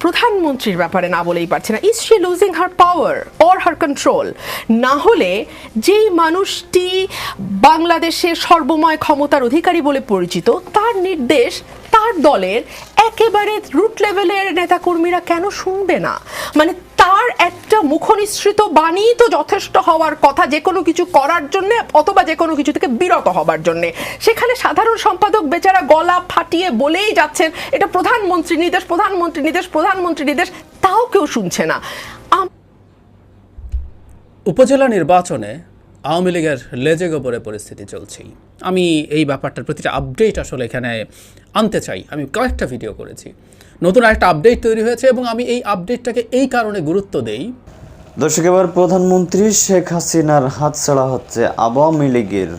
প্রধানমন্ত্রীর ব্যাপারে না বলেই পারছে না। Is she losing her power or her control না হলে যেই মানুষটি বাংলাদেশের সর্বময় ক্ষমতার অধিকারী বলে পরিচিত, তার নির্দেশ তার দলের একেবারে রুট লেভেলের নেতাকর্মীরা কেন শুনবে না? মানে তার একটা মুখনিসৃত বাণী তো যথেষ্ট হওয়ার কথা, যে কোনো কিছু করার জন্য অথবা যে কোনো কিছু থেকে বিরত হবার জন্য। সেখানে সাধারণ সম্পাদক বেচারা গলা ফাটিয়ে বলেই যাচ্ছেন, এটা প্রধানমন্ত্রী নির্দেশ প্রধানমন্ত্রী নির্দেশ প্রধানমন্ত্রী নির্দেশ। তাও কেউ শুনছে না। উপজেলা নির্বাচনে আওয়ামী লীগের লেজে গোবরে পরিস্থিতি চলছেই। আমি এই ব্যাপারটার প্রতিটা আপডেট আসলে এখানে আনতে চাই। আমি কয়েকটা ভিডিও করেছি। নতুন একটা আপডেট তৈরি হয়েছে এবং আমি এই আপডেটটাকে এই কারণে গুরুত্ব দেই দর্শক, এবার প্রধানমন্ত্রী শেখ হাসিনার হাত ছাড়া হচ্ছে আওয়ামী লীগের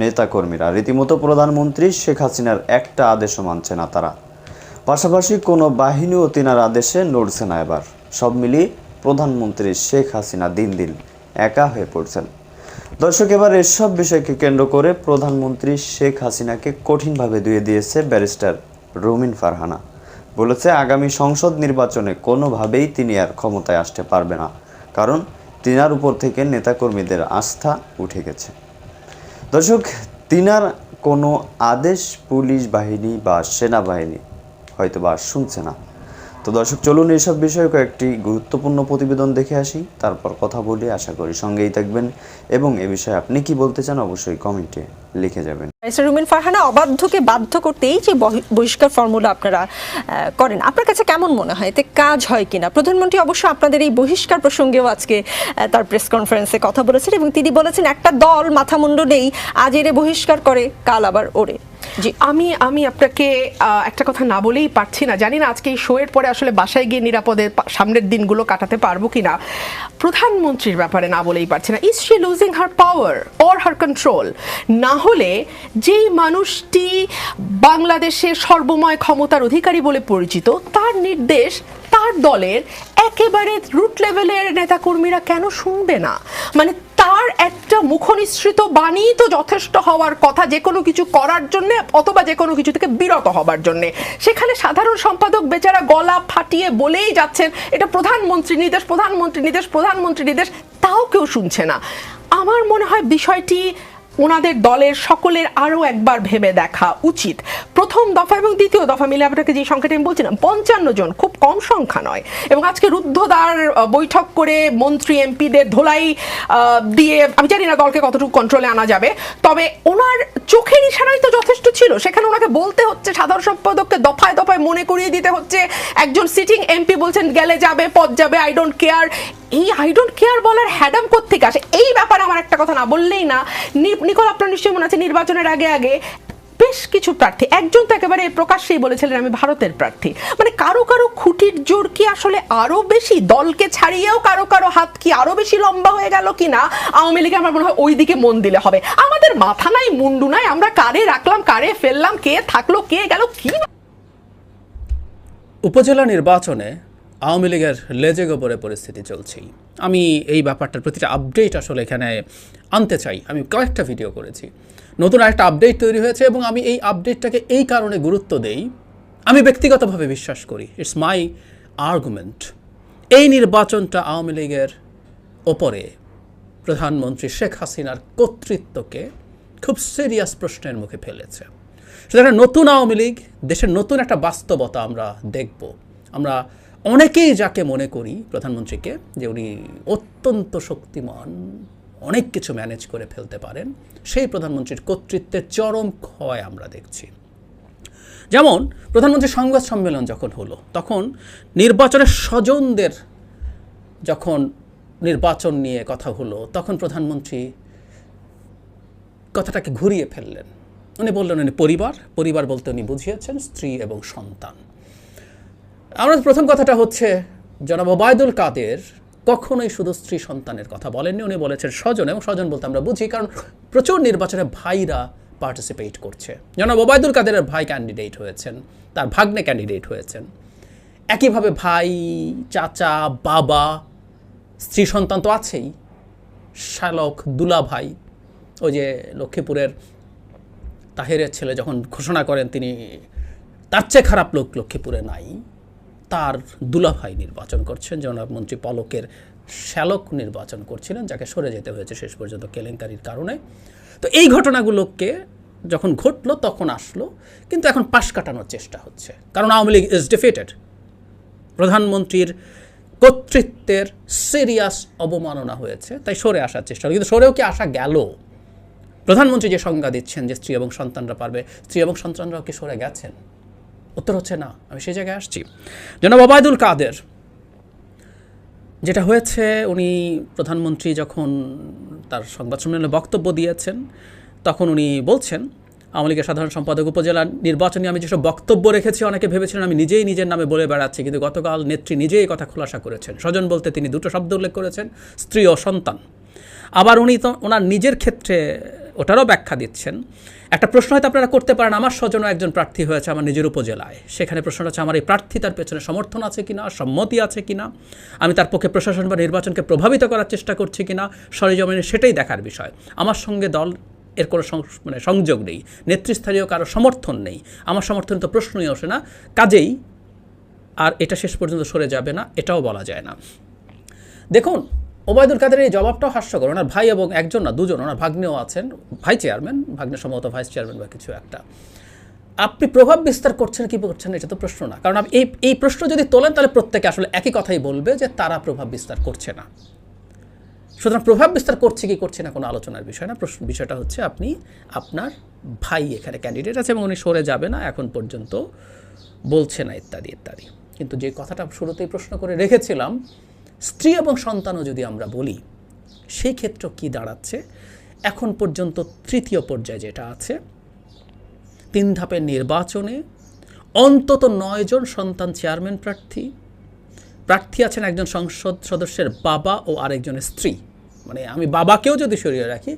নেতাকর্মীরা। রীতিমতো প্রধানমন্ত্রী শেখ হাসিনার একটা আদেশও মানছে না তারা। পাশাপাশি কোনো বাহিনীও তিনার আদেশে নড়ছে না এবার। সব মিলিয়ে প্রধানমন্ত্রী শেখ হাসিনা দিন দিন একা হয়ে পড়ছেন। দর্শক, এবার এসব বিষয়কে কেন্দ্র করে প্রধানমন্ত্রী শেখ হাসিনাকে কঠিনভাবে ধুয়ে দিয়েছে ব্যারিস্টার রুমিন ফারহানা। বলেছে, আগামী সংসদ নির্বাচনে কোনোভাবেই তিনি আর ক্ষমতায় আসতে পারবে না। কারণ তিনার উপর থেকে নেতাকর্মীদের আস্থা উঠে গেছে। দর্শক তিনার কোনো আদেশ পুলিশ বাহিনী বা সেনাবাহিনী হয়তো বা শুনছে না। তো দর্শক, চলুন এইসব বিষয়ে কয়েকটি গুরুত্বপূর্ণ প্রতিবেদন দেখে আসি, তারপর কথা বলি, আশা করি সঙ্গেই থাকবেন। এবং এ বিষয়ে আপনি কি বলতে চান অবশ্যই কমেন্টে লিখে যাবেন। রুমিন ফারহানা, অবাধ্যকে বাধ্য করতে এই যে বহি- বহিষ্কার ফর্মুলা আপনারা করেন, আপনার কাছে কেমন মনে হয়? এতে কাজ হয় কিনা? প্রধানমন্ত্রী অবশ্য আপনাদের এই বহিষ্কার প্রসঙ্গেও আজকে তার প্রেস কনফারেন্সে কথা বলেছেন এবং তিনি বলেছেন, একটা দল মাথামুন্ড নেই, আজ এরে বহিষ্কার করে, কাল আবার ওরে। জি, আমি আমি আপনাকে একটা কথা না বলেই পারছি না। জানি না আজকে এই শোয়ের পরে আসলে বাসায় গিয়ে নিরাপদে সামনের দিনগুলো কাটাতে পারব কিনা। প্রধানমন্ত্রীর ব্যাপারে না বলেই পারছি না। Is she losing her power or her control না হলে যেই মানুষটি বাংলাদেশের সর্বময় ক্ষমতার অধিকারী বলে পরিচিত, তার নির্দেশ, তার দলের একেবারে রুট লেভেলের নেতাকর্মীরা কেন শুনবে না? মানে তার একটা মুখনিসৃত বাণী তো যথেষ্ট হওয়ার কথা, যে কোনো কিছু করার জন্য অথবা যে কোনো কিছু থেকে বিরত হবার জন্য। সেখানে সাধারণ সম্পাদক বেচারা গলা ফাটিয়ে বলেই যাচ্ছেন, এটা প্রধানমন্ত্রী নির্দেশ প্রধানমন্ত্রী নির্দেশ প্রধানমন্ত্রী নির্দেশ। তাও কেউ শুনছে না। আমার মনে হয় বিষয়টি ওনাদের দলের সকলের আরও একবার ভেবে দেখা উচিত। প্রথম দফা এবং দ্বিতীয় দফা মিলে আপনাকে যে সংখ্যাটি আমি বলছিলাম, পঞ্চান্ন জন, খুব কম সংখ্যা নয়। এবং আজকে রুদ্ধদ্বার বৈঠক করে মন্ত্রী, এমপিদের ধোলাই দিয়ে, আমি জানি না দলকে কতটুকু কন্ট্রোলে আনা যাবে, তবে ওনার চোখের ইশারাই তো যথেষ্ট ছিল। সেখানে ওনাকে বলতে হচ্ছে, সাধারণ সম্পাদককে দফায় দফায় মনে করিয়ে দিতে হচ্ছে। একজন সিটিং এমপি বলছেন, গেলে যাবে পদ যাবে আই ডোন্ট কেয়ার এই আই ডোন্ট কেয়ার বলার হ্যাডাম থেকে আসে? এই ব্যাপারে আমার একটা কথা না বললেই নি- নিকল, আপনার নিশ্চয়ই মনে আছে, নির্বাচনের আগে আগে বেশ কিছু প্রার্থী। একজন তো একেবারে প্রকাশ্যেই বলেছিলেন আমি ভারতের প্রার্থী। মানে কারও কারও খুঁটির জোর কি আসলে আরও বেশি? দলকে ছাড়িয়েও কারও কারও হাত কি আরও বেশি লম্বা হয়ে গেল কি না? আওয়ামী লীগে আমার মনে হয় ওই দিকে মন দিলে হবে। আমাদের মাথা নাই, মুন্ডু নাই, আমরা কারে রাখলাম, কারে ফেললাম, কে থাকল, কে গেল, কি উপজেলা নির্বাচনে আওয়ামী লীগের লেজে গোবরে পরিস্থিতি চলছেই। আমি এই ব্যাপারটার প্রতিটা আপডেট আসলে এখানে আনতে চাই। আমি কয়েকটা ভিডিও করেছি। নতুন একটা আপডেট তৈরি হয়েছে এবং আমি এই আপডেটটাকে এই কারণে গুরুত্ব দেই। আমি ব্যক্তিগতভাবে বিশ্বাস করি ইটস মাই আর্গুমেন্ট এই নির্বাচনটা আওয়ামী লীগের ওপরে প্রধানমন্ত্রী শেখ হাসিনার কর্তৃত্বকে খুব সিরিয়াস প্রশ্নের মুখে ফেলেছে। সুতরাং নতুন আওয়ামী লীগ, দেশের নতুন একটা বাস্তবতা আমরা দেখব। আমরা অনেকেই যাকে মনে করি, প্রধানমন্ত্রীকে, যে উনি অত্যন্ত শক্তিমান, অনেক কিছু ম্যানেজ করে ফেলতে পারেন, সেই প্রধানমন্ত্রীর কর্তৃত্বের চরম ক্ষয় আমরা দেখছি। যেমন প্রধানমন্ত্রী সংবাদ সম্মেলন যখন হলো, তখন নির্বাচনের স্বজনদের যখন নির্বাচন নিয়ে কথা হলো, তখন প্রধানমন্ত্রী কথাটাকে ঘুরিয়ে ফেললেন। উনি বললেন উনি পরিবার পরিবার বলতে উনি বুঝিয়েছেন, স্ত্রী এবং সন্তান। আমার প্রথম কথাটা হচ্ছে, জনাব ওবায়দুল কাদের কখনোই শুধু স্ত্রী সন্তানের কথা বলেননি, উনি বলেছেন স্বজন এবং স্বজন বলতে আমরা বুঝি, কারণ প্রচুর নির্বাচনে ভাইরা পার্টিসিপেট করছে। জনাব ওবায়দুল কাদেরের ভাই ক্যান্ডিডেট হয়েছেন, তার ভাগ্নে ক্যান্ডিডেট হয়েছেন। একইভাবে ভাই, চাচা, বাবা, স্ত্রী সন্তান তো আছেই। শালক দুলা ভাই ওই যে লক্ষ্মীপুরের তাহেরের ছেলে যখন ঘোষণা করেন তিনি, তার চেয়ে খারাপ লোক লক্ষ্মীপুরে নাই। তার দুলাভাই নির্বাচন করছেন। জনাব মন্ত্রী পলকের শ্যালক নির্বাচন করছিলেন, যাকে সরে যেতে হয়েছে শেষ পর্যন্ত কেলেঙ্কারির কারণে। তো এই ঘটনাগুলোকে যখন ঘটলো, তখন আসলো, কিন্তু এখন পাশ কাটানোর চেষ্টা হচ্ছে। কারণ আওয়ামী লীগ ইজ ডিফিটেড প্রধানমন্ত্রীর কর্তৃত্বের সিরিয়াস অবমাননা হয়েছে, তাই সরে আসার চেষ্টা কিন্তু সরেও কি আসা গেল? প্রধানমন্ত্রী যে সংজ্ঞা দিচ্ছেন যে স্ত্রী এবং সন্তানরা পারবে, স্ত্রী এবং সন্তানরাও কি সরে গেছেন? উত্তর হচ্ছে না, আমি সেই জায়গায় আসছি। জনাব ওবায়দুল কাদের, যেটা হয়েছে, উনি প্রধানমন্ত্রী যখন তার সংবাদ সম্মেলনে বক্তব্য দিয়েছেন, তখন উনি বলছেন, আওয়ামী লীগের সাধারণ সম্পাদক উপজেলা নির্বাচনে আমি যেসব বক্তব্য রেখেছি, অনেকে ভেবেছিলেন আমি নিজেই নিজের নামে বলে বেড়াচ্ছি, কিন্তু গতকাল নেত্রী নিজেই কথা খোলাসা করেছেন। স্বজন বলতে তিনি দুটো শব্দ উল্লেখ করেছেন, স্ত্রী ও সন্তান। আবার উনি তো, ওনার নিজের ক্ষেত্রে ওটারও ব্যাখ্যা দিচ্ছেন। একটা প্রশ্ন হয়তো আপনারা করতে পারেন, আমার স্বজনও একজন প্রার্থী হয়েছে আমার নিজের উপজেলায়। সেখানে প্রশ্নটা হচ্ছে, আমার এই প্রার্থী তার পেছনে সমর্থন আছে কিনা, সম্মতি আছে কিনা, আমি তার পক্ষে প্রশাসন বা নির্বাচনকে প্রভাবিত করার চেষ্টা করছি কিনা, সরেজমিনে সেটাই দেখার বিষয়। আমার সঙ্গে দল, এর কোনো মানে সংযোগ নেই, নেতৃস্থানীয় কারও সমর্থন নেই, আমার সমর্থন তো প্রশ্নই আসে না, কাজেই আর এটা শেষ পর্যন্ত সরে যাবে না, এটাও বলা যায় না। দেখুন ওবায়দুল কাদের এই জবাবটাও হাস্যকর। ওনার ভাই এবং একজন না, দুজন, ওনার ভাগ্নেও আছেন, ভাই চেয়ারম্যান ভাগ্নে সম্ভবত ভাইস চেয়ারম্যান বা কিছু একটা। আপনি প্রভাব বিস্তার করছেন, কি করছেন, এটা তো প্রশ্ন না। কারণ এই এই প্রশ্ন যদি তোলেন, তাহলে প্রত্যেকে আসলে একই কথাই বলবে যে তারা প্রভাব বিস্তার করছে না। সুতরাং প্রভাব বিস্তার করছে কি করছে না, কোনো আলোচনার বিষয় না। প্রশ্ন বিষয়টা হচ্ছে আপনি, আপনার ভাই এখানে ক্যান্ডিডেট আছে এবং উনি সরে যাবে না, এখন পর্যন্ত বলছে না ইত্যাদি ইত্যাদি। কিন্তু যে কথাটা শুরুতেই প্রশ্ন করে রেখেছিলাম স্ত্রী এবং সন্তানও যদি আমরা বলি সেই ক্ষেত্র কি দাঁড়াচ্ছে? এখন পর্যন্ত তৃতীয় পর্যায়ে যেটা আছে, তিন ধাপের নির্বাচনে অন্তত নয়জন সন্তান চেয়ারম্যান প্রার্থী। প্রার্থী আছেন একজন সংসদ সদস্যের বাবা ও আরেকজনের স্ত্রী। মানে আমি বাবাকেও যদি সরিয়ে রাখি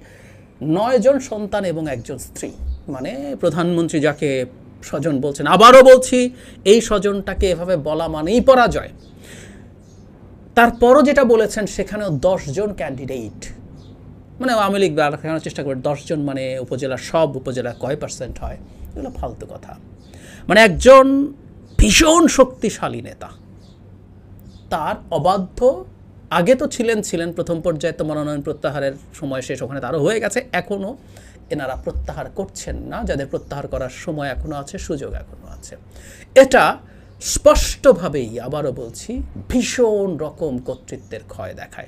নয়জন সন্তান এবং একজন স্ত্রী। মানে প্রধানমন্ত্রী যাকে স্বজন বলছেন, আবারও বলছি, এই স্বজনটাকে এভাবে বলা মানেই পরাজয়। তারপরও যেটা বলেছেন, সেখানেও দশজন ক্যান্ডিডেট মানে আওয়ামী লীগ দেখানোর চেষ্টা করে দশজন মানে উপজেলার সব উপজেলা কয় পার্সেন্ট হয়? এগুলো ফালতু কথা। মানে একজন ভীষণ শক্তিশালী নেতা, তার অবাধ্য, আগে তো ছিলেন ছিলেন প্রথম পর্যায়ে তো মনোনয়ন প্রত্যাহারের সময় শেষ, ওখানে তারও হয়ে গেছে এখনও এনারা প্রত্যাহার করছেন না, যাদের প্রত্যাহার করার সময় এখনও আছে, সুযোগ এখনও আছে। এটা স্পষ্টভাবেই আবারও বলছি, ভীষণ রকম কর্তৃত্বের ক্ষয় দেখায়।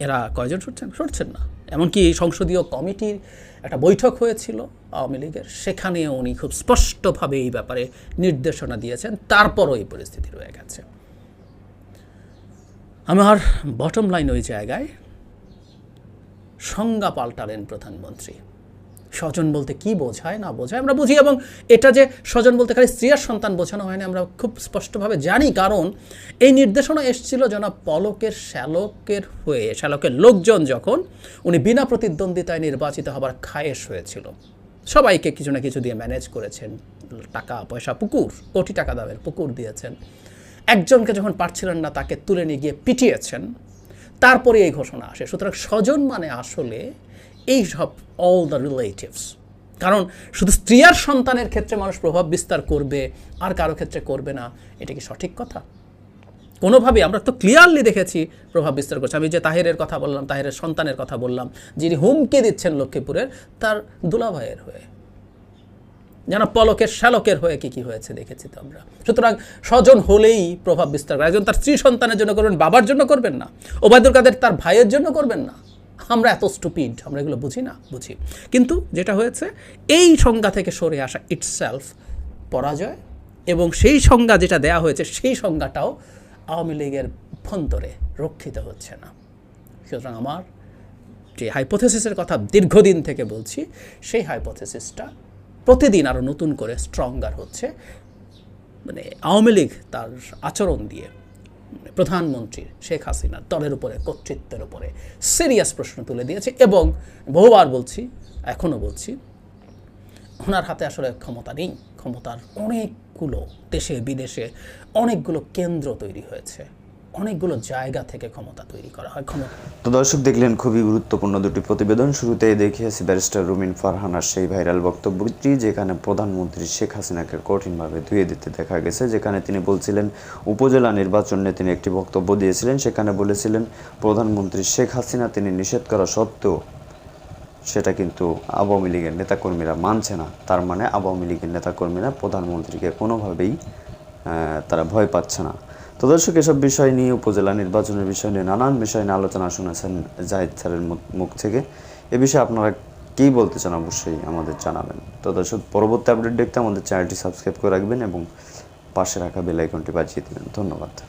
এরা কয়জন সরছেন? সরছেন না। এমনকি সংসদীয় কমিটির একটা বৈঠক হয়েছিল আওয়ামী লীগের, সেখানেও উনি খুব স্পষ্টভাবে এই ব্যাপারে নির্দেশনা দিয়েছেন। তারপরও এই পরিস্থিতি রয়ে গেছে। আমার বটম লাইন ওই জায়গায়, সংজ্ঞা পাল্টালেন প্রধানমন্ত্রী। স্বজন বলতে কি বোঝায়, না বোঝায়, আমরা বুঝি। এবং এটা যে স্বজন বলতে খালি স্ত্রী আর সন্তান বোঝানো হয়নি, আমরা খুব স্পষ্টভাবে জানি। কারণ এই নির্দেশনা এসেছিল জনাব পলকের শ্যালকের হয়ে, শ্যালকের লোকজন যখন উনি বিনা প্রতিদ্বন্দ্বিতায় নির্বাচিত হবার খায়েশ হয়েছিল। সবাইকে কিছু না কিছু দিয়ে ম্যানেজ করেছেন। টাকা, পয়সা, পুকুর, কোটি টাকা দামের পুকুর দিয়েছেন। একজনকে যখন পারছিলেন না, তাকে তুলে নিয়ে গিয়ে পিটিয়েছেন। তারপরে এই ঘোষণা আসে। সুতরাং স্বজন মানে আসলে এই সব অল দ্য রিলেটিভস কারণ শুধু স্ত্রী আর সন্তানের ক্ষেত্রে মানুষ প্রভাব বিস্তার করবে, আর কারও ক্ষেত্রে করবে না, এটা কি সঠিক কথা? কোনোভাবেই আমরা তো ক্লিয়ারলি দেখেছি প্রভাব বিস্তার করছে। আমি যে তাহেরের কথা বললাম, তাহেরের সন্তানের কথা বললাম, যিনি হুমকি দিচ্ছেন লক্ষ্মীপুরের, তার দুলাভাইয়ের হয়ে। যেন পলকের শ্যালকের হয়ে কি কি হয়েছে দেখেছি তো আমরা। সুতরাং স্বজন হলেই প্রভাব বিস্তার করে। একজন তার স্ত্রী সন্তানের জন্য করবেন, বাবার জন্য করবেন না। ওবায়দুল কাদের তার ভাইয়ের জন্য করবেন না। আমরা এত স্টুপিড আমরা এগুলো বুঝি না, বুঝি। কিন্তু যেটা হয়েছে, এই সংজ্ঞা থেকে সরে আসা ইটসেলফ পরাজয় এবং সেই সংজ্ঞা যেটা দেয়া হয়েছে, সেই সংজ্ঞাটাও আওয়ামী লীগের অভ্যন্তরে রক্ষিত হচ্ছে না। সুতরাং আমার যে হাইপোথেসিসের কথা দীর্ঘদিন থেকে বলছি, সেই হাইপোথেসিসটা প্রতিদিন আরও নতুন করে স্ট্রঙ্গার হচ্ছে। মানে আওয়ামী লীগ তার আচরণ দিয়ে মানে প্রধানমন্ত্রীর শেখ হাসিনার দলের উপরে, কর্তৃত্বের উপরে সিরিয়াস প্রশ্ন তুলে দিয়েছে এবং বহুবার বলছি, এখনও বলছি, ওনার হাতে আসলে ক্ষমতা নেই। ক্ষমতার অনেকগুলো দেশে, বিদেশে অনেকগুলো কেন্দ্র তৈরি হয়েছে। অনেকগুলো জায়গা থেকে ক্ষমতা তৈরি করা হয়। ক্ষমতা তো দর্শক, দেখলেন খুবই গুরুত্বপূর্ণ দুটি প্রতিবেদন। শুরুতেই দেখিয়েছি ব্যারিস্টার রুমিন ফারহানার সেই ভাইরাল বক্তব্যটি, যেখানে প্রধানমন্ত্রী শেখ হাসিনাকে কঠিনভাবে ধুয়ে দিতে দেখা গেছে, যেখানে তিনি বলছিলেন, উপজেলা নির্বাচনে তিনি একটি বক্তব্য দিয়েছিলেন, সেখানে বলেছিলেন, প্রধানমন্ত্রী শেখ হাসিনা তিনি নিষেধ করা সত্ত্বেও সেটা কিন্তু আওয়ামী লীগের নেতাকর্মীরা মানছে না। তার মানে আওয়ামী লীগের নেতাকর্মীরা প্রধানমন্ত্রীকে কোনোভাবেই তারা ভয় পাচ্ছে না। তো দর্শক, এসব বিষয় নিয়ে উপজেলা নির্বাচনের বিষয় নিয়ে নানান বিষয় নিয়ে আলোচনা শুনেছেন জাহিদ স্যারের মুখ- থেকে। এ বিষয়ে আপনারা কী বলতে চান অবশ্যই আমাদের জানাবেন। তো দর্শক, পরবর্তী আপডেট দেখতে আমাদের চ্যানেলটি সাবস্ক্রাইব করে রাখবেন এবং পাশে রাখা বেল আইকনটি বাজিয়ে দেবেন। ধন্যবাদ।